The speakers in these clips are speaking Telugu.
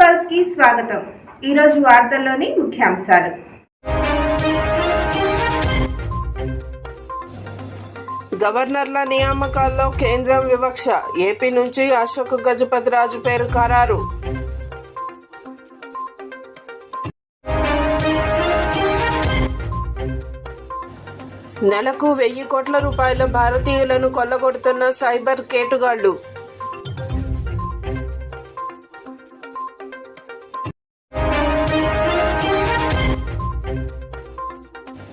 పల్స్కి స్వాగతం. ఈరోజు వార్తల్లోని ముఖ్యాంశాలు. గవర్నర్ల నియామకాల్లో కేంద్రం వివక్ష. ఏపీ నుంచి అశోక్ గజపతి రాజు పేరు ఖరారు. నెలకు వెయ్యి కోట్ల రూపాయల భారతీయులను కొల్లగొడుతున్న సైబర్ కేటుగాళ్ళు.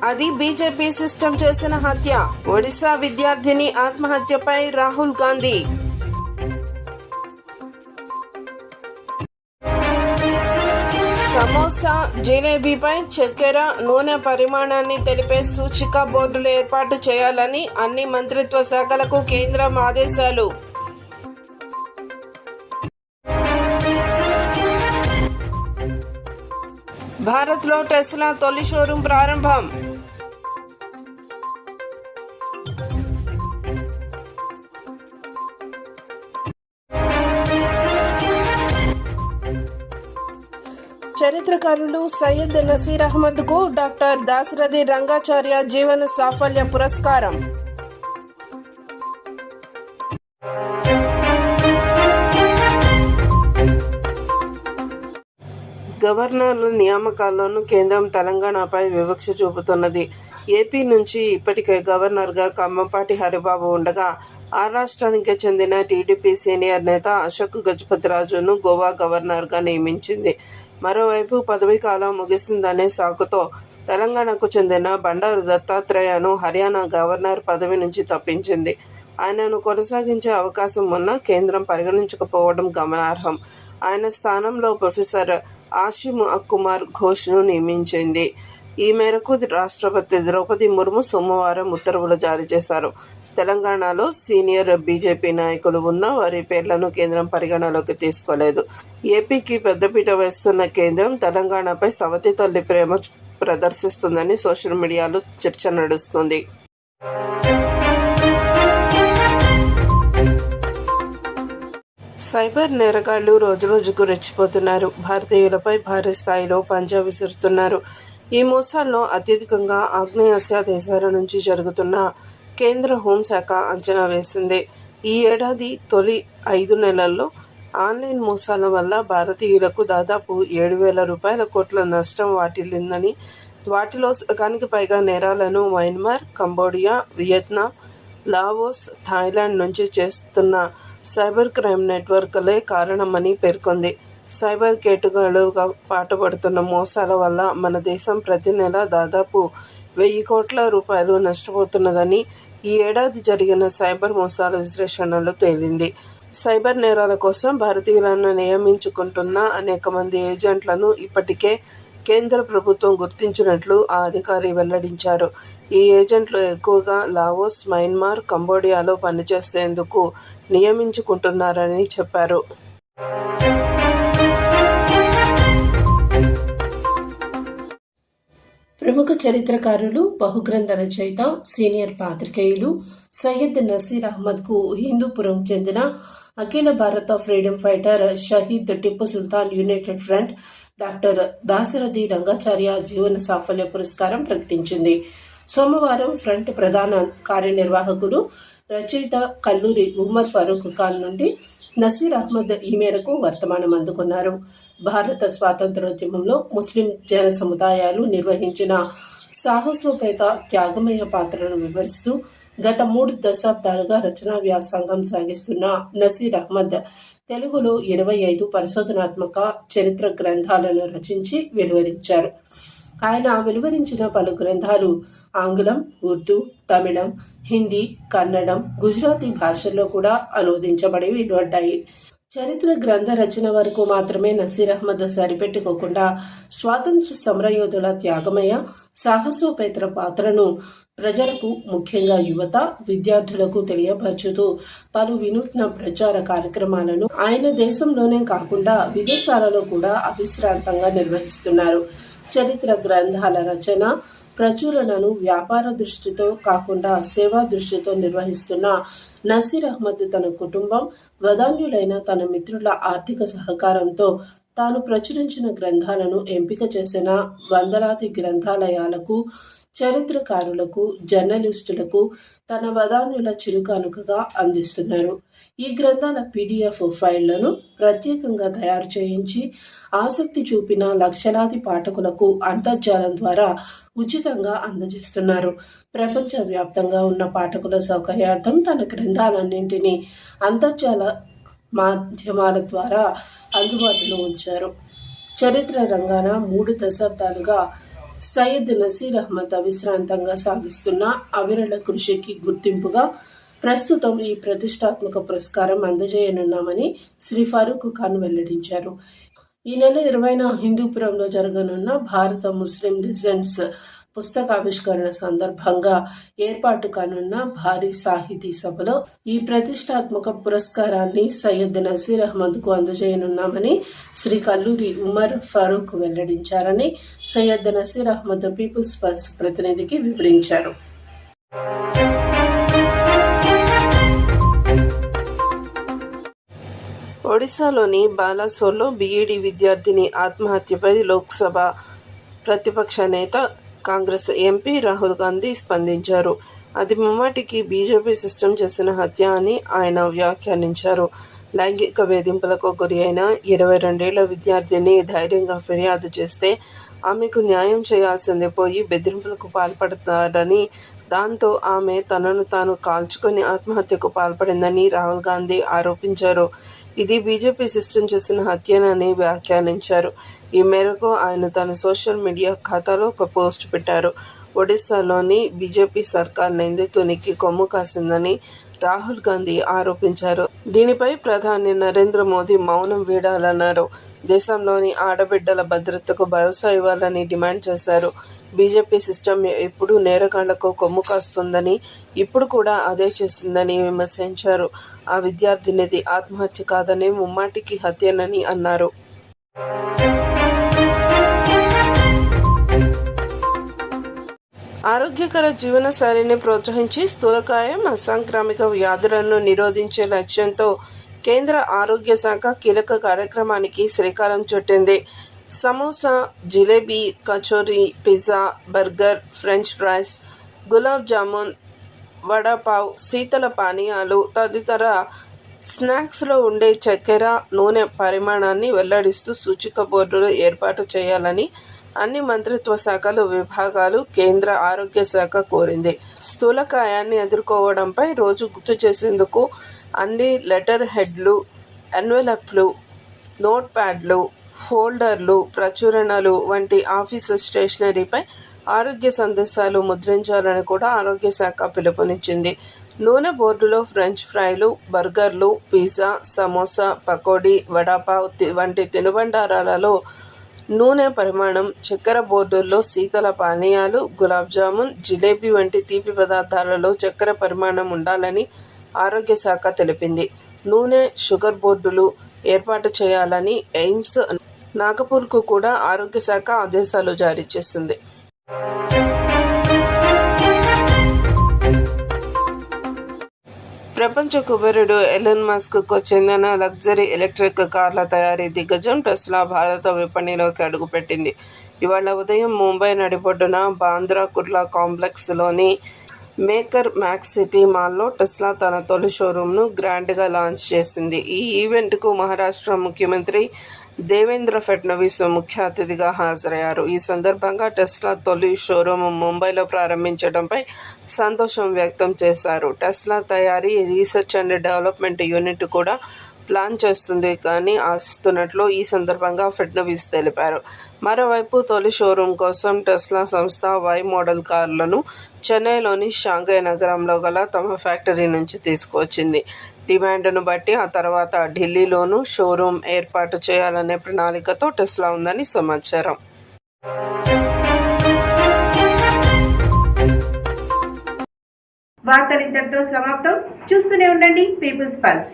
అది బీజేపీ సిస్టమ్ చేసిన హత్య. ఒడిశా విద్యార్థిని ఆత్మహత్యపై రాహుల్ గాంధీ. సమోసా జిలేబీపై చక్కెర నూనె పరిమాణాన్ని తెలిపే సూచిక బోర్డులు ఏర్పాటు చేయాలని అన్ని మంత్రిత్వ శాఖలకు కేంద్రం ఆదేశాలు. భారత్లో టెస్లా తొలి షోరూం ప్రారంభం. చరిత్రకారులు సయ్యద్ నసీర్ అహ్మద్కు డాక్టర్ దాశరథి రంగాచార్య జీవన సాఫల్య పురస్కారం. గవర్నర్ల నియామకాల్లోనూ కేంద్రం తెలంగాణపై వివక్ష చూపుతున్నది. ఏపీ నుంచి ఇప్పటికే గవర్నర్గా కమ్మంపాటి హరిబాబు ఉండగా ఆ రాష్ట్రానికి చెందిన టీడీపీ సీనియర్ నేత అశోక్ గజపతిరాజును గోవా గవర్నర్గా నియమించింది. మరోవైపు పదవీ కాలం ముగిసిందనే సాకుతో తెలంగాణకు చెందిన బండారు దత్తాత్రేయను హర్యానా గవర్నర్ పదవి నుంచి తప్పించింది. ఆయనను కొనసాగించే అవకాశం ఉన్న కేంద్రం పరిగణించకపోవడం గమనార్హం. ఆయన స్థానంలో ప్రొఫెసర్ ఆషిమ్ కుమార్ ఘోష్ను నియమించింది. ఈ మేరకు రాష్ట్రపతి ద్రౌపది ముర్ము సోమవారం ఉత్తర్వులు జారీ చేశారు. తెలంగాణలో సీనియర్ బీజేపీ నాయకులు ఉన్న వారి పేర్లను కేంద్రం పరిగణలోకి తీసుకోలేదు. ఏపీకి పెద్దపీట వేస్తున్న కేంద్రం తెలంగాణపై సవతి తల్లి ప్రేమ ప్రదర్శిస్తుందని సోషల్ మీడియాలో చర్చ నడుస్తుంది. సైబర్ నేరగాళ్ళు రోజురోజుకు రెచ్చిపోతున్నారు. భారతీయులపై భారీ స్థాయిలో పంజా విసురుతున్నారు. ఈ మోసాల్లో అత్యధికంగా ఆగ్నేయాసియా దేశాల నుంచి జరుగుతున్న కేంద్ర హోంశాఖ అంచనా వేసింది. ఈ ఏడాది తొలి ఐదు నెలల్లో ఆన్లైన్ మోసాల వల్ల భారతీయులకు దాదాపు ఏడు వేల రూపాయల కోట్ల నష్టం వాటిల్లిందని వాటిలో సగానికి పైగా నేరాలను Myanmar Cambodia Vietnam Laos Thailand నుంచి చేస్తున్న సైబర్ క్రైమ్ నెట్వర్క్లే కారణమని పేర్కొంది. సైబర్ కేటుగాళ్ళుగా పాటుపడుతున్న మోసాల వల్ల మన దేశం ప్రతి నెల దాదాపు వెయ్యి కోట్ల రూపాయలు నష్టపోతున్నదని ఈ ఏడాది జరిగిన సైబర్ మోసాల విశ్లేషణలో తేలింది. సైబర్ నేరాల కోసం భారతీయులను నియమించుకుంటున్న అనేక మంది ఏజెంట్లను ఇప్పటికే కేంద్ర ప్రభుత్వం గుర్తించినట్లు ఆ అధికారి వెల్లడించారు. ఈ ఏజెంట్లు ఎక్కువగా లావోస్ మయన్మార్ కంబోడియాలో పనిచేసేందుకు నియమించుకుంటున్నారని చెప్పారు. ప్రముఖ చరిత్రకారులు బహుగ్రంథ రచయిత సీనియర్ పాత్రికేయులు సయ్యద్ నసీర్ అహ్మద్కు హిందూపురం చెందిన Akhila Bharata freedom fighter Shaheed Tipu Sultan United Front doctor Dasarathi Rangacharya జీవన సాఫల్య పురస్కారం ప్రకటించింది. సోమవారం ఫ్రంట్ ప్రధాన కార్యనిర్వాహకులు రచయిత కల్లూరి ఉమర్ ఫరూక్ ఖాన్ నుండి నసీర్ అహ్మద్ ఈ మేరకు వర్తమానం అందుకున్నారు. భారత స్వాతంత్రోద్యమంలో ముస్లిం జన సముదాయాలు నిర్వహించిన సాహసోపేత త్యాగమయ పాత్రను వివరిస్తూ గత మూడు దశాబ్దాలుగా రచనా వ్యాసంగం సాగిస్తున్న నసీర్ అహ్మద్ తెలుగులో ఇరవై ఐదు పరిశోధనాత్మక చరిత్ర గ్రంథాలను రచించి వెలువరించారు. ఆయన వెలువరించిన పలు గ్రంథాలు ఆంగ్లం ఉర్దూ తమిళం హిందీ కన్నడం గుజరాతీ భాషల్లో కూడా అనువదించబడి వెలువడ్డాయి చరిత్ర గ్రంథ రచన వరకు మాత్రమే నసీర్ అహ్మద్ సరిపెట్టుకోకుండా స్వాతంత్ర సమరయోధుల త్యాగమయ సాహసోపేతర పాత్రను ప్రజలకు ముఖ్యంగా యువత విద్యార్థులకు తెలియపరచుతూ పలు వినూత్న ప్రచార కార్యక్రమాలను ఆయన దేశంలోనే కాకుండా విదేశాలలో కూడా అవిశ్రాంతంగా నిర్వహిస్తున్నారు. చరిత్ర గ్రంథాల రచన ప్రచురణను వ్యాపార దృష్టితో కాకుండా సేవా దృష్టితో నిర్వహిస్తున్న నసీర్ అహ్మద్ తన కుటుంబం వదాన్యులైన తన మిత్రుల ఆర్థిక సహకారంతో తాను ప్రచురించిన గ్రంథాలను ఎంపిక చేసిన వందలాది గ్రంథాలయాలకు చరిత్రకారులకు జర్నలిస్టులకు తన వదానుల చిరుకానుకగా అందిస్తున్నారు. ఈ గ్రంథాల పీడిఎఫ్ ఫైళ్ళను ప్రత్యేకంగా తయారు చేయించి ఆసక్తి చూపిన లక్షలాది పాఠకులకు అంతర్జాలం ద్వారా ఉచితంగా అందజేస్తున్నారు. ప్రపంచవ్యాప్తంగా ఉన్న పాఠకుల సౌకర్యార్థం తన గ్రంథాలన్నింటినీ అంతర్జాల మాధ్యమాల ద్వారా అందుబాటులో ఉంచారు. చరిత్ర రంగాన మూడు దశాబ్దాలుగా సయ్యద్ నసీర్ అహ్మద్ అవిశ్రాంతంగా సాగిస్తున్న అవిరళ కృషికి గుర్తింపుగా ప్రస్తుతం ఈ ప్రతిష్టాత్మక పురస్కారం అందజేయనున్నామని శ్రీ ఫారూక్ ఖాన్ వెల్లడించారు. ఈ నెల ఇరవైన హిందూపురంలో జరగనున్న భారత ముస్లిం లెజెండ్స్ పుస్తకావిష్కరణ సందర్భంగా ఏర్పాటు కానున్న భారీ సాహితీ సభలో ఈ ప్రతిష్టాత్మక పురస్కారాన్ని సయ్యద్ నజీర్ అహ్మద్కు అందజేయనున్నామని శ్రీ కల్లూరి ఉమర్ ఫరూక్ వెల్లడించారని సయ్యద్ నసీర్ అహ్మద్ పీపుల్స్ పల్స్ ప్రతినిధికి వివరించారు. ఒడిశాలోని బాలాసోర్లో బీఈడీ విద్యార్థిని ఆత్మహత్యపై లోక్సభ ప్రతిపక్ష నేత కాంగ్రెస్ ఎంపీ రాహుల్ గాంధీ స్పందించారు. అది ముమ్మాటికి బీజేపీ సిస్టం చేసిన హత్య అని ఆయన వ్యాఖ్యానించారు. లైంగిక వేధింపులకు గురి అయిన ఇరవై రెండేళ్ళ విద్యార్థిని ధైర్యంగా ఫిర్యాదు చేస్తే ఆమెకు న్యాయం చేయాల్సింది పోయి బెదిరింపులకు పాల్పడతారని దాంతో ఆమె తనను తాను కాల్చుకొని ఆత్మహత్యకు పాల్పడిందని రాహుల్ గాంధీ ఆరోపించారు. ఇది బీజేపీ సిస్టం చేసిన హత్యనని వ్యాఖ్యానించారు. ఈ మేరకు ఆయన తన సోషల్ మీడియా ఖాతాలో ఒక పోస్ట్ పెట్టారు. ఒడిశాలోని బీజేపీ సర్కార్ నిందితునికి కొమ్ము కాసిందని రాహుల్ గాంధీ ఆరోపించారు. దీనిపై ప్రధాని నరేంద్ర మోదీ మౌనం వీడాలన్నారు. దేశంలోని ఆడబిడ్డల భద్రతకు భరోసా ఇవ్వాలని డిమాండ్ చేశారు. బీజేపీ సిస్టమ్ ఎప్పుడు నేరకాండకు కొమ్ము కాస్తుందని ఇప్పుడు కూడా అదే చేసిందని విమర్శించారు. ఆ విద్యార్థినిది ఆత్మహత్య కాదని ముమ్మాటికి హత్యనని అన్నారు. ఆరోగ్యకర జీవనశైలిని ప్రోత్సహించి స్థూలకాయం అసాంక్రామిక వ్యాధులను నిరోధించే లక్ష్యంతో కేంద్ర ఆరోగ్య శాఖ కీలక కార్యక్రమానికి శ్రీకారం చుట్టింది. Samosa jalebi kachori pizza burger French fries gulab jamun vada pav శీతల పానీయాలు తదితర స్నాక్స్లో ఉండే చక్కెర నూనె పరిమాణాన్ని వెల్లడిస్తూ సూచిక బోర్డులు ఏర్పాటు చేయాలని అన్ని మంత్రిత్వ శాఖలు విభాగాలు కేంద్ర ఆరోగ్య శాఖ కోరింది. స్థూలకాయాన్ని ఎదుర్కోవడంపై రోజు గుర్తు చేసేందుకు అన్ని లెటర్ హెడ్లు ఎన్వెలప్లు నోట్ ప్యాడ్లు ఫోల్డర్లు ప్రచురణలు వంటి ఆఫీసు స్టేషనరీపై ఆరోగ్య సందేశాలు ముద్రించాలని కూడా ఆరోగ్య శాఖ పిలుపునిచ్చింది. నూనె బోర్డులో ఫ్రెంచ్ ఫ్రైలు బర్గర్లు పిజ్జా సమోసా పకోడీ వడాపావ్ వంటి తినుబండారాలలో నూనె పరిమాణం చక్కెర బోర్డుల్లో శీతల పానీయాలు గులాబ్ జామున్ జిలేబీ వంటి తీపి పదార్థాలలో చక్కెర పరిమాణం ఉండాలని ఆరోగ్య శాఖ తెలిపింది. నూనె షుగర్ బోర్డులు ఏర్పాటు చేయాలని ఎయిమ్స్ నాగపూర్కు కూడా ఆరోగ్య శాఖ ఆదేశాలు జారీ చేసింది. ప్రపంచ కుబేరుడు ఎలన్ మస్క్కు చెందిన లగ్జరీ ఎలక్ట్రిక్ కార్ల తయారీ దిగ్గజం టెస్లా భారత విపణిలోకి అడుగుపెట్టింది. ఇవాళ ఉదయం ముంబై నడిబొడ్డున బాంద్రా కుర్లా కాంప్లెక్స్లోని మేకర్ మ్యాక్స్ సిటీ మాల్లో టెస్లా తన తొలి షోరూంను గ్రాండ్గా లాంచ్ చేసింది. ఈ ఈవెంట్కు మహారాష్ట్ర ముఖ్యమంత్రి దేవేంద్ర ఫడ్నవీస్ ముఖ్య అతిథిగా హాజరయ్యారు. ఈ సందర్భంగా టెస్లా తొలి షోరూమ్ ముంబైలో ప్రారంభించడంపై సంతోషం వ్యక్తం చేశారు. టెస్లా తయారీ రీసెర్చ్ అండ్ డెవలప్మెంట్ యూనిట్ కూడా ప్లాన్ చేస్తుంది కానీ ఆశిస్తున్నట్లు ఈ సందర్భంగా ఫడ్నవీస్ తెలిపారు. మరోవైపు తొలి షోరూం కోసం టెస్లా సంస్థ వై మోడల్ కార్లను చెన్నైలోని షాంఘై నగరంలో గల తమ ఫ్యాక్టరీ నుంచి తీసుకువచ్చింది. డిమాండ్ను బట్టి ఆ తర్వాత ఢిల్లీలోనూ షోరూం ఏర్పాటు చేయాలనే ప్రణాళికతో టెస్లా ఉందని సమాచారం. వార్తలు ఇంతటితో సమాప్తం. చూస్తూనే ఉండండి. People's Pulse.